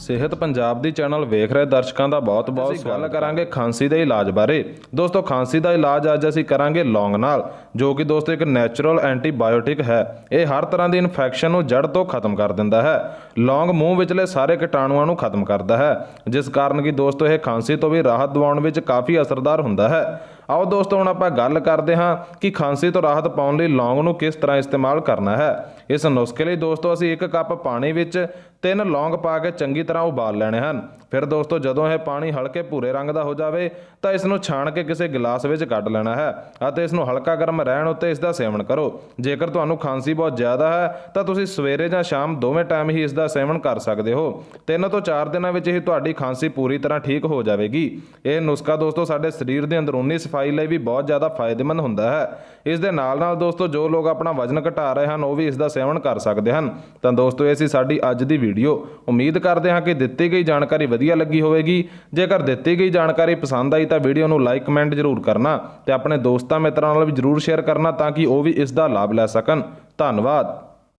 ਸਿਹਤ ਪੰਜਾਬ ਦੀ ਚੈਨਲ ਵੇਖ ਰਹੇ ਦਰਸ਼ਕਾਂ ਦਾ ਬਹੁਤ-ਬਹੁਤ ਸਵਾਗਤ ਗੱਲ ਕਰਾਂਗੇ ਖਾਂਸੀ ਦੇ ਇਲਾਜ ਬਾਰੇ। ਦੋਸਤੋ ਖਾਂਸੀ ਦਾ ਇਲਾਜ ਅੱਜ ਅਸੀਂ ਕਰਾਂਗੇ ਲੌਂਗ ਨਾਲ ਜੋ ਕਿ ਦੋਸਤੋ ਇੱਕ ਨੈਚੁਰਲ ਐਂਟੀਬਾਇਓਟਿਕ ਹੈ। ਇਹ ਹਰ ਤਰ੍ਹਾਂ ਦੀ ਇਨਫੈਕਸ਼ਨ ਨੂੰ ਜੜ ਤੋਂ ਖਤਮ ਕਰ ਦਿੰਦਾ ਹੈ। ਲੌਂਗ ਮੂੰਹ ਵਿਚਲੇ ਸਾਰੇ ਕੀਟਾਣੂਆਂ ਨੂੰ ਖਤਮ ਕਰਦਾ ਹੈ ਜਿਸ ਕਾਰਨ ਕਿ ਦੋਸਤੋ ਇਹ ਖਾਂਸੀ ਤੋਂ ਵੀ ਰਾਹਤ ਦਿਵਾਉਣ ਵਿੱਚ ਕਾਫੀ ਅਸਰਦਾਰ ਹੁੰਦਾ ਹੈ। ਆਓ ਦੋਸਤੋ, ਹੁਣ ਆਪਾਂ ਗੱਲ ਕਰਦੇ ਹਾਂ ਕਿ ਖਾਂਸੀ ਤੋਂ ਰਾਹਤ ਪਾਉਣ ਲਈ ਲੌਂਗ ਨੂੰ ਕਿਸ ਤਰ੍ਹਾਂ ਇਸਤੇਮਾਲ ਕਰਨਾ ਹੈ। ਇਸ ਨੁਸਖੇ ਲਈ ਦੋਸਤੋ, ਅਸੀਂ ਇੱਕ ਕੱਪ ਪਾਣੀ ਵਿੱਚ ਤਿੰਨ ਲੌਂਗ ਪਾ ਕੇ ਚੰਗੀ ਤਰ੍ਹਾਂ ਉਬਾਲ ਲੈਣੇ ਹਨ। ਫਿਰ ਦੋਸਤੋ, ਜਦੋਂ ਇਹ ਪਾਣੀ ਹਲਕੇ ਭੂਰੇ ਰੰਗ ਦਾ ਹੋ ਜਾਵੇ, ਤਾਂ ਇਸ ਨੂੰ ਛਾਣ ਕੇ ਕਿਸੇ ਗਲਾਸ ਵਿੱਚ ਕੱਢ ਲੈਣਾ ਹੈ ਅਤੇ ਇਸ ਨੂੰ ਹਲਕਾ ਗਰਮ ਰਹਿਣ ਉੱਤੇ ਇਸ ਦਾ ਸੇਵਨ ਕਰੋ। ਜੇਕਰ ਤੁਹਾਨੂੰ ਖਾਂਸੀ ਬਹੁਤ ਜ਼ਿਆਦਾ ਹੈ, ਤਾਂ ਤੁਸੀਂ ਸਵੇਰੇ ਜਾਂ ਸ਼ਾਮ ਦੋਵੇਂ ਟਾਈਮ ਹੀ ਇਸ ਦਾ ਸੇਵਨ ਕਰ ਸਕਦੇ ਹੋ। ਤਿੰਨ ਤੋਂ ਚਾਰ ਦਿਨਾਂ ਵਿੱਚ ਹੀ ਤੁਹਾਡੀ ਖਾਂਸੀ ਪੂਰੀ ਤਰ੍ਹਾਂ ਠੀਕ ਹੋ ਜਾਵੇਗੀ। ਇਹ ਨੁਸਖਾ ਦੋਸਤੋ, ਸਾਡੇ ਸਰੀਰ ਦੇ ਅੰਦਰੂਨੀ ਸਫ਼ਾਈ ਲਈ ਵੀ ਬਹੁਤ ਜ਼ਿਆਦਾ ਫਾਇਦੇਮੰਦ ਹੁੰਦਾ ਹੈ। ਇਸ ਦੇ ਨਾਲ ਨਾਲ ਦੋਸਤੋ, ਜੋ ਲੋਕ ਆਪਣਾ ਵਜ਼ਨ ਘਟਾ ਰਹੇ ਹਨ, ਉਹ ਵੀ ਇਸ ਦਾ ਸੇਵਨ ਕਰ ਸਕਦੇ ਹਨ। ਤਾਂ ਦੋਸਤੋ, ਇਹ ਸੀ ਸਾਡੀ ਅੱਜ ਦੀ ਵੀਡੀਓ। ਉਮੀਦ ਕਰਦੇ ਹਾਂ ਕਿ ਦਿੱਤੀ ਗਈ ਜਾਣਕਾਰੀ ਵਧੀਆ ਲੱਗੀ ਹੋਵੇਗੀ। ਜੇਕਰ ਦਿੱਤੀ ਗਈ ਜਾਣਕਾਰੀ ਪਸੰਦ ਆਈ ਤਾਂ ਵੀਡੀਓ ਨੂੰ ਲਾਈਕ, ਕਮੈਂਟ ਜ਼ਰੂਰ ਕਰਨਾ ਤੇ ਆਪਣੇ ਦੋਸਤਾਂ ਮਿੱਤਰਾਂ ਨਾਲ ਵੀ ਜ਼ਰੂਰ ਸ਼ੇਅਰ ਕਰਨਾ ਤਾਂ ਕਿ ਉਹ ਵੀ ਇਸ ਦਾ ਲਾਭ ਲੈ ਸਕਣ। ਧੰਨਵਾਦ।